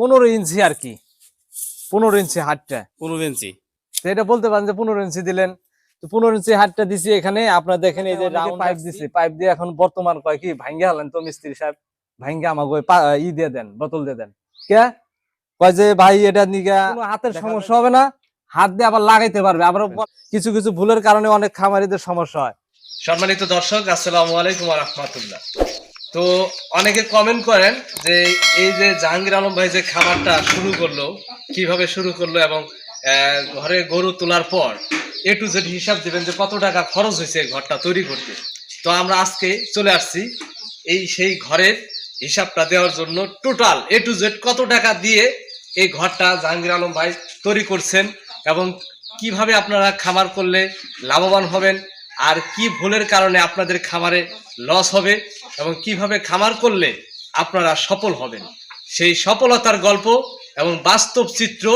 পনেরো ইঞ্চি আর কি। পনেরো ইঞ্চি হাটটা। পনেরো ইঞ্চি। এটা বলতে পারেন যে পনেরো ইঞ্চি দিলেন। পনেরো ইঞ্চি হাটটা দিছি এখানে। আপনার দেখেন এই যে পাইপ দিছি। পাইপ দিয়ে এখন বর্তমান কয় কি? ভাঙ্গে হলেন তো মিস্ত্রি সাহেব। ভাঙ্গে আমাকে ই দিয়ে দেন বোতল দিয়ে দেন। কে? কয় যে ভাই এটা নিগা কোনো হাতের সমস্যা হবে না। হাত দিয়ে আবার লাগাইতে পারবে। আবার কিছু কিছু ভুলের কারণে অনেক খামারিদের সমস্যা হয়। সম্মানিত দর্শক আসসালামু আলাইকুম রহমতুল্লাহ। তো অনেকে কমেন্ট করেন যে এই যে জাহাঙ্গীর আলম ভাই যে খাবারটা শুরু করল, কীভাবে শুরু করল এবং ঘরে গরু তোলার পর এ টু জেড হিসাব দিবেন যে কত টাকা খরচ হয়েছে ঘরটা তৈরি করতে। তো আমরা আজকে চলে আসছি এই সেই ঘরের হিসাবটা দেওয়ার জন্য টোটাল এ টু জেড কত টাকা দিয়ে এই ঘরটা জাহাঙ্গীর আলম ভাই তৈরি করছেন এবং কীভাবে আপনারা খামার করলে লাভবান হবেন, আর কি ভুলের কারণে আপনাদের খামারে লস হবে এবং কীভাবে খামার করলে আপনারা সফল হবেন। সেই সফলতার গল্প এবং বাস্তব চিত্র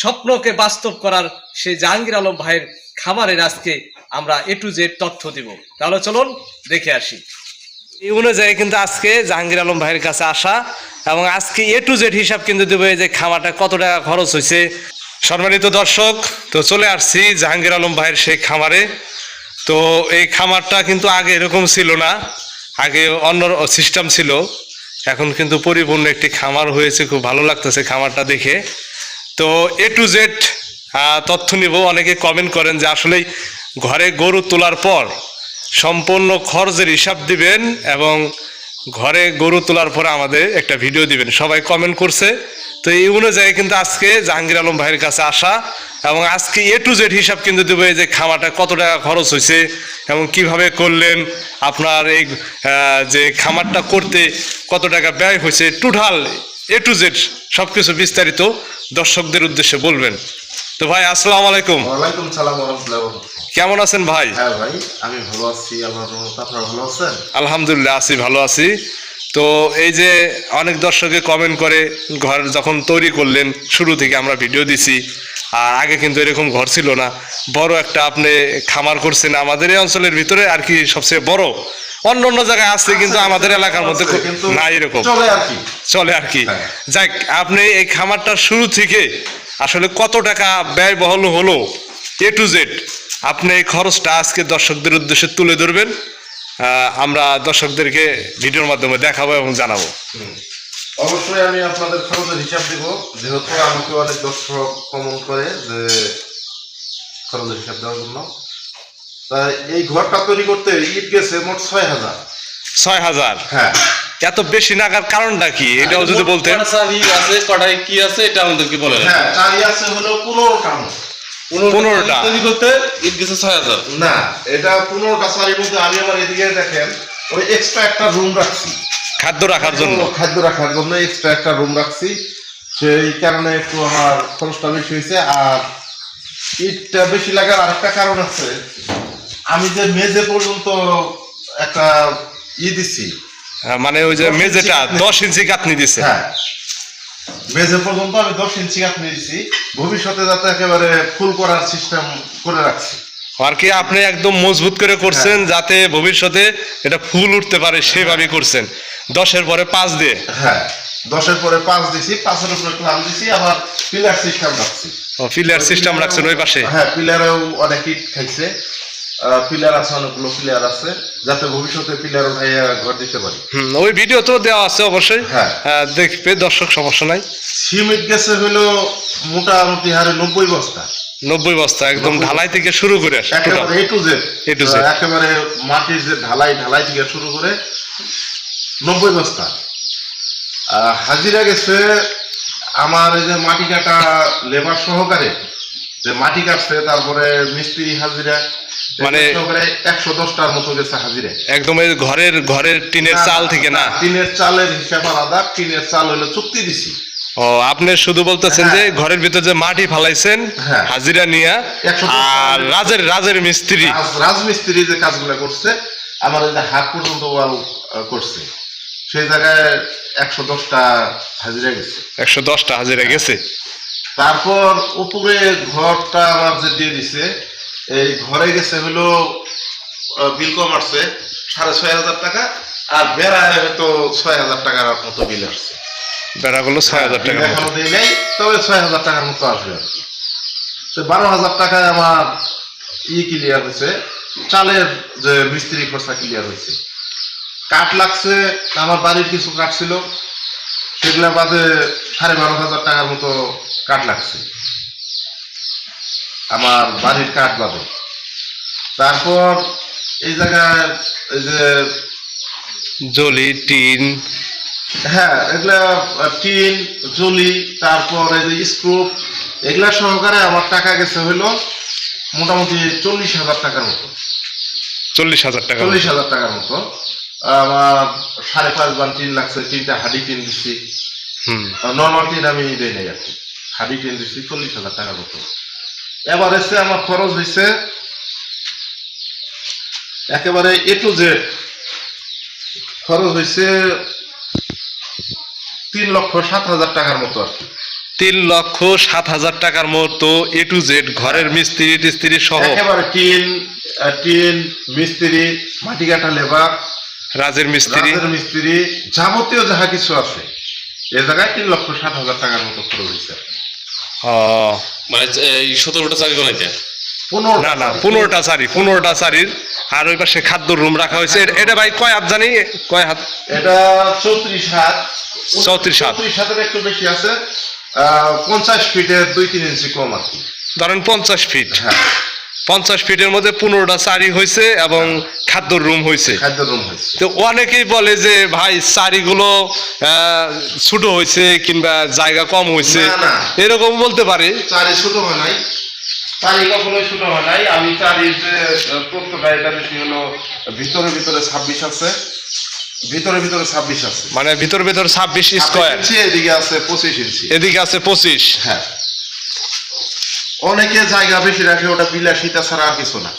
স্বপ্নকে বাস্তব করার সেই জাহাঙ্গীর আলম ভাইয়ের খামারের আজকে আমরা এ টু জেড তথ্য দিব। তাহলে চলুন দেখে আসি। এই অনুযায়ী কিন্তু আজকে জাহাঙ্গীর আলম ভাইয়ের কাছে আসা এবং আজকে এ টু জেড হিসাব কিন্তু দেবো এই যে খামারটা কত টাকা খরচ হয়েছে। সম্মানিত দর্শক, তো চলে আসছি জাহাঙ্গীর আলম ভাইয়ের সেই খামারে। তো এই খামারটা কিন্তু আগে এরকম ছিল না। আগে অন্য সিস্টেম ছিল, এখন কিন্তু পরিপূর্ণ একটি খামার হয়েছে, খুব ভালো লাগতেছে খামারটা দেখে। তো এ টু জেড তথ্য নিব। অনেকে কমেন্ট করেন যে আসলেই ঘরে গরু তোলার পর সম্পূর্ণ খরচের হিসাব দিবেন এবং ঘরে গরু তোলার পরে আমাদের একটা ভিডিও দিবেন। সবাই কমেন্ট করছে। তো এই অনুযায়ী কিন্তু আজকে জাহাঙ্গীর আলম ভাইয়ের কাছে আসা এবং আজকে এ টু জেড হিসাব কিন্তু দেবো এই যে খামারটা কত টাকা খরচ হয়েছে এবং কীভাবে করলেন, আপনার এই যে খামারটা করতে কত টাকা ব্যয় হয়েছে টোটাল এ টু জেড সব কিছু বিস্তারিত দর্শকদের উদ্দেশ্যে বলবেন। তো ভাই আসসালামু আলাইকুম। ওয়ালাইকুম সালাম কেমন আছেন ভাই? হ্যাঁ ভাই আমি ভালো আছি আপনারা ভালো আছেন? আলহামদুলিল্লাহ আছি ভালো আছি। তো এই যে অনেক দর্শকে কমেন্ট করে ঘর যখন তৈরি করলেন শুরু থেকে আমরা ভিডিও দিছি। আর আগে কিন্তু এরকম ঘর ছিল না। বড় একটা আপনি খামার করছেন আমাদের এই অঞ্চলের ভিতরে আর কি সবচেয়ে বড়। অন্য অন্য জায়গায় আছে কিন্তু আমাদের এলাকার মধ্যে না এরকম। চলে আর কি। চলে আর কি। হ্যাঁ। যাক আপনি এই খামারটা শুরু থেকে আসলে কত টাকা ব্যয়বহল হলো? এ টু জেড আপনি এই খরচটা আজকে দর্শকদের উদ্দেশ্যে তুলে ধরবেন। আমরা দর্শকদেরকে ভিডিওর মাধ্যমে দেখাবো এবং জানাব। অবশ্যই আমি আপনাদের খরচের হিসাব দিব যেহেতু আমাকে অনেক দর্শক কমন করে যে খরচের হিসাব দেওয়ার জন্য। তাই এই ঘরটা তৈরি করতে ইট গেছে মোট ছয় হাজার। ছয় হাজার? হ্যাঁ। এত বেশি নাগার কারণটা কি? এটাও যদি চাবি আছে কটায় কি আছে এটা আমাদেরকে বলে হ্যাঁ চারি আছে হলো পনেরোটা মতো। পনেরোটা। তৈরি করতে ঈদ গেছে ছয় হাজার। না এটা পনেরোটা চারির মধ্যে আমি আমার এদিকে দেখেন ওই এক্সট্রা একটা রুম রাখছি। খাদ্য রাখার জন্য। খাদ্য রাখার জন্য এক্সট্রা একটা রুম রাখছি। সেই কারণে একটু আমার খরচটা বেশি হয়েছে। আর ইটটা বেশি লাগার আরেকটা কারণ আছে। আমি যে মেজে পর্যন্ত একটা ই দিছি মানে ওই যে মেজেটা দশ ইঞ্চি গাঁথনি দিছে। হ্যাঁ মেজে পর্যন্ত আমি দশ ইঞ্চি আপনি দিছি। ভবিষ্যতে যাতে একেবারে ফুল করার সিস্টেম করে রাখছি। আর কি আপনি একদম মজবুত করে করছেন যাতে ভবিষ্যতে এটা ফুল উঠতে পারে সেভাবে করছেন। দশের পরে পাঁচ দিয়ে। হ্যাঁ দশের পরে পাঁচ দিছি পাঁচের উপরে ক্লাম দিছি আবার পিলার সিস্টেম রাখছি। ফিলিয়ার সিস্টেম রাখছেন ওই পাশে? হ্যাঁ পিলারেও অনেক ইট খাইছে। পিলার আছে অনেকগুলো পিলার আছে যাতে ভবিষ্যতে পিলার উঠাই ঘর দিতে পারি। ওই ভিডিও তো দেওয়া আছে অবশ্যই। হ্যাঁ। দেখবে দর্শক সমস্যা নাই। সিমেন্ট গেছে হলো মোটামুটি হারে নব্বই বস্তা। নব্বই বস্তা একদম ঢালাই থেকে শুরু করে একেবারে A to Z A to Z। একেবারে মাটির যে ঢালাই ঢালাই থেকে শুরু করে নব্বই বস্তা। হাজিরা গেছে আমার এই যে মাটি কাটা লেবার সহকারে। যে মাটি কাটছে তারপরে মিস্ত্রি হাজিরা। মানে- একশো দশটার মতো গেছে হাজিরা। একদম ঘরের ঘরের টিনের চাল থেকে না টিনের চালের হিসাব আলাদা টিনের চাল হলো চুক্তি দিছি। ও আপনি শুধু বলতেছেন যে হ্যাঁ। ঘরের ভিতর যে মাটি ফালাইছেন হ্যাঁ। হাজিরা নিয়ে আর রাজের রাজের মিস্ত্রি। রাজ- রাজমিস্ত্রি যে কাজগুলো করছে আমার যে হাত পর্যন্ত ওয়াল করছে। সেই জায়গায় একশো দশটা হাজিরা গেছে। একশো দশটা হাজিরা গেছে। তারপর উপরে ঘরটা আমার যে দিয়ে দিছে এই ঘরে গেছে হলো বিল কম আসছে সাড়ে ছয় হাজার টাকা আর বেড়ায় হয়তো ছয় হাজার টাকার মতো বিল আসছে। বেড়াগুলো ছয় হাজার টাকা এখনও দিই নাই তবে ছয় হাজার টাকার মতো আসবে আর কি। তো বারো হাজার টাকায় আমার ই ক্লিয়ার হয়েছে চালের যে মিস্ত্রি খরচা ক্লিয়ার হয়েছে। কাঠ লাগছে আমার বাড়ির কিছু কাঠ ছিল সেগুলা বাদে সাড়ে বারো হাজার টাকার মতো কাঠ লাগছে। আমার বাড়ির কাঠ বাদে তারপর এই জায়গায় এই যে জলি টিন। হ্যাঁ এগুলা টিন জলি তারপর এই যে স্ক্রুপ এগুলা সহকারে আমার টাকা গেছে হইল মোটামুটি চল্লিশ হাজার টাকার মতো। চল্লিশ হাজার টাকা চল্লিশ হাজার টাকার মতো। আমার সাড়ে পাঁচ বান টিন লাগছে তিনটা হাডি টিন দিচ্ছি নর্মাল টিন আমি দিই নাই আর কি। হাডি টিন দিচ্ছি চল্লিশ হাজার টাকার মতো। এবার এসে আমার খরচ হয়েছে একেবারে এ টু জেড খরচ হয়েছে তিন লক্ষ সাত হাজার টাকার মতো আর কি। তিন লক্ষ সাত হাজার টাকার মতো এ টু জেড ঘরের মিস্ত্রি টিস্ত্রি সহ। একেবারে টিন টিন মিস্ত্রি মাটি কাটা লেবার রাজের মিস্ত্রি। রাজের মিস্ত্রি যাবতীয় যাহা কিছু আছে। এ জায়গায় তিন লক্ষ সাত হাজার টাকার মতো খরচ হয়েছে মানে এই সতেরোটা চাকরি কোনাইতে না না পনেরোটা চারি পনেরোটা চারির আর ওই পাশে খাদ্য রুম রাখা হয়েছে। এটা- ভাই কয় হাত জানি? কয় হাত? এটা চৌত্রিশ হাত। চৌত্রিশ হাত। চৌত্রিশ হাতের একটু বেশি আছে। আহ, পঞ্চাশ ফিটের দুই তিন ইঞ্চি কম আছে ধরেন পঞ্চাশ ফিট হ্যাঁ। পঞ্চাশ ফিটের মধ্যে পনেরোটা চারি হয়েছে এবং খাদ্য রুম হয়েছে। খাদ্য রুম হয়েছে। তো অনেকেই বলে যে ভাই চারিগুলো ছোট হয়েছে কিংবা জায়গা কম হয়েছে। এরকম বলতে পারে। চারি ছোট হয় নাই। চারি কখনোই ছোট হয় নাই। আমি চারির যে প্রত্যেকটা এটা বেশি হলো ভিতরে ভিতরে ছাব্বিশ আছে। ভিতরে ভিতরে ছাব্বিশ আছে। মানে ভিতর ভিতর ছাব্বিশ স্কোয়ার এদিকে আছে পঁচিশ ইঞ্চি। এদিকে আছে পঁচিশ। হ্যাঁ। অনেকে জায়গা বেশি রাখে ওটা বিলাসিতা ছাড়া আর কিছু না।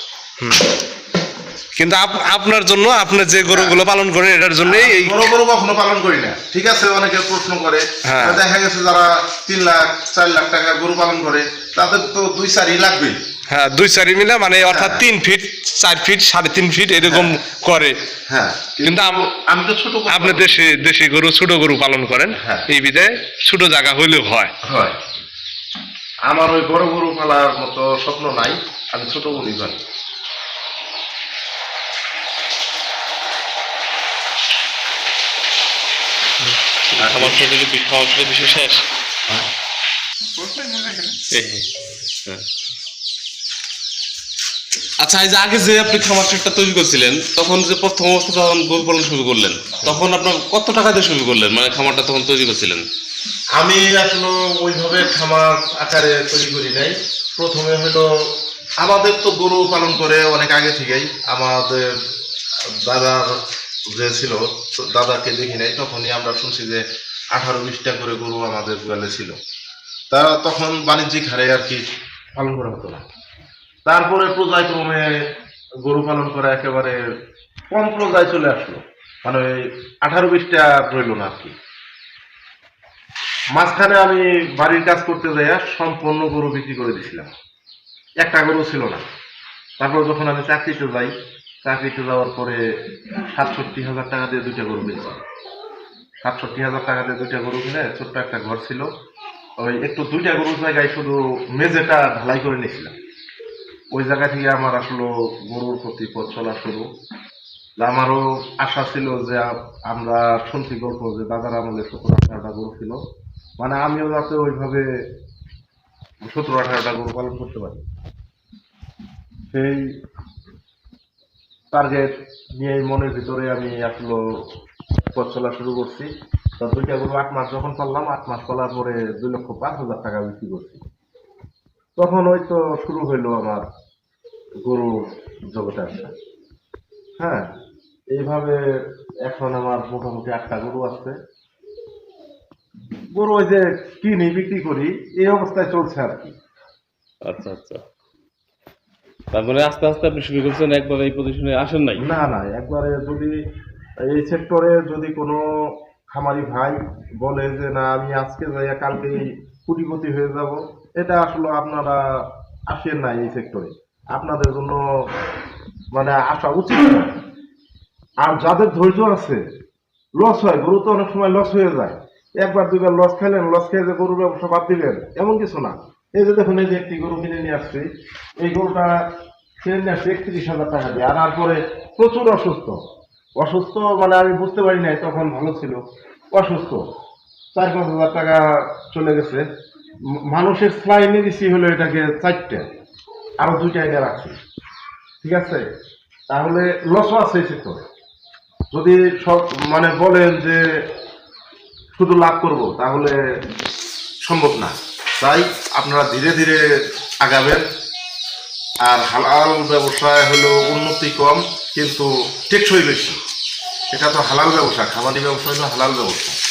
কিন্তু আপনার জন্য আপনি যে গরুগুলো পালন করেন এটার জন্যই এই বড় বড় কখনো পালন করি না। ঠিক আছে অনেকে প্রশ্ন করে। হ্যাঁ। দেখা গেছে যারা তিন লাখ চার লাখ টাকা গরু পালন করে তাদের তো দুই চারই লাগবে। হ্যাঁ দুই চারি মিলা মানে অর্থাৎ হ্যাঁ। তিন ফিট চার ফিট সাড়ে তিন ফিট এরকম করে। হ্যাঁ কিন্তু আমি তো ছোট গরু আপনি দেশে দেশি গরু ছোট গরু পালন করেন হ্যাঁ। এই বিধায় ছোট জায়গা হইলেও হয়। হয়। আমার ওই বড় গরু পালার মতো স্বপ্ন নাই আমি ছোট গরুই পালি শেষ? হ্যাঁ। আচ্ছা এই যে আগে যে আপনি খামার সেটটা তৈরি করছিলেন তখন যে প্রথম অবস্থা তখন গরু পালন শুরু করলেন তখন আপনার কত টাকা দিয়ে শুরু করলেন? মানে খামারটা তখন তৈরি করছিলেন? আমি এখনও ওইভাবে খামার আকারে তৈরি করি নাই। প্রথমে হলো আমাদের তো গরু পালন করে অনেক আগে থেকেই। আমাদের দাদার যে ছিল দাদাকে দেখি নাই, তখনই আমরা শুনছি যে আঠারো বিশটা করে গরু আমাদের গোয়ালে ছিল। তা তখন বাণিজ্যিক হারে আর কি পালন করা হতো না। তারপরে পর্যায়ক্রমে গরু পালন করা একেবারে কম পর্যায়ে চলে আসলো। মানে ওই আঠারো বিশটা রইল না আর কি। মাঝখানে আমি বাড়ির কাজ করতে যাইয়া সম্পূর্ণ গরু বিক্রি করে দিছিলাম। একটা গরু ছিল না। তারপর যখন আমি চাকরিতে যাই, চাকরিতে যাওয়ার পরে সাতষট্টি হাজার টাকা দিয়ে দুইটা গরু কিনছি। সাতষট্টি হাজার টাকা দিয়ে দুইটা গরু কিনে ছোট্ট একটা ঘর ছিল। ওই একটু দুইটা গরুর জায়গায় শুধু মেঝেটা ঢালাই করে নিয়েছিলাম। ওই জায়গা থেকে আমার আসলে গরুর প্রতি পথ চলা শুরু। আমারও আশা ছিল যে আমরা শুনছি গল্প যে দাদার আমলে সতেরো গরু ছিল। মানে আমিও যাতে ওইভাবে সতেরো, আঠারোটা গরু পালন করতে পারি। সেই টার্গেট নিয়ে মনের ভিতরে আমি আসলে পথ চলা শুরু করছি। তো দুইটা গরু আট মাস যখন পারলাম আট মাস পালার পরে দুই লক্ষ পাঁচ হাজার টাকা বিক্রি করছি। তখন ওই তো শুরু হইল আমার গরুর জগতে আসা। হ্যাঁ এইভাবে এখন আমার মোটামুটি আটটা গরু আছে। গরু ওই যে কিনি বিক্রি করি এই অবস্থায় চলছে আর কি। আচ্ছা আচ্ছা। তারপরে আস্তে আস্তে আপনি শুরু করছেন একবার এই পজিশনে আসেন নাই? না না একবারে যদি এই সেক্টরে যদি কোনো খামারি ভাই বলে যে না আমি আজকে যাইয়া কালকে কোটিপতি হয়ে যাব এটা আসলে আপনারা আসেন না এই সেক্টরে আপনাদের জন্য মানে আসা উচিত না। আর যাদের ধৈর্য আছে লস হয় গরু তো অনেক সময় লস হয়ে যায়। একবার, দুইবার লস খাইলেন, লস খেয়ে যে গরুর ব্যবসা বাদ দিলেন, এমন কিছু না। এই যে দেখুন, এই যে একটি গরু কিনে নিয়ে আসছি, এই গরুটা কিনে নিয়ে আসছি একত্রিশ হাজার টাকা দিয়ে। আনার পরে প্রচুর অসুস্থ। অসুস্থ মানে আমি বুঝতে পারি নাই তখন ভালো ছিল। অসুস্থ। চার পাঁচ হাজার টাকা চলে গেছে। মানুষের স্লাইনে দিছি হলো এটাকে চারটে। আরও দুইটা এনে রাখছি। ঠিক আছে? তাহলে লসও আছে এই সেক্টরে যদি সব মানে বলেন যে শুধু লাভ করব, তাহলে সম্ভব না। তাই আপনারা ধীরে ধীরে আগাবেন। আর হালাল ব্যবসায় হলো উন্নতি কম, কিন্তু টেকসই বেশি। এটা তো হালাল ব্যবসা, খামারি ব্যবসা হলো হালাল ব্যবসা।